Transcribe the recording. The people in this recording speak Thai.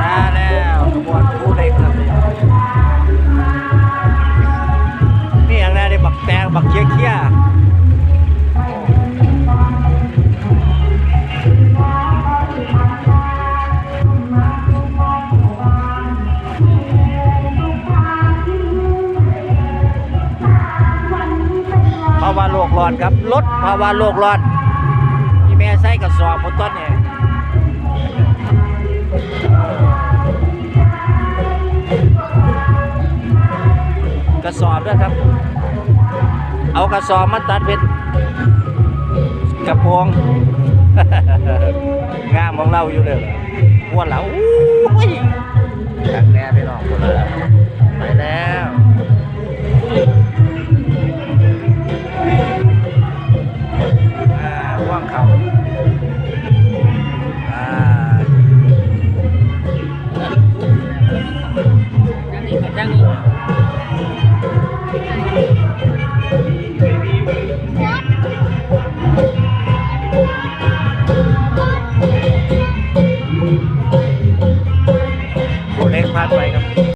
มาแล้วขบวนผู้เล็กครับนี่อย่างแรกเลยบักแตงบักเคี้ยเคี้ยภาวะโลกร้อนครับลดภาวะโลกร้อนที่แม่ใส่กระสอบบนต้นเนี่ย ระสอบด้วยครับ เอากระสอบมาตัดเป็นกระโปรงงามของเราอยู่เลยม้วนแล้วอู้ยจากแน่พี่องคนละไปแล้วว่างเขาอ่าจัง เล็กพลาดไปครับ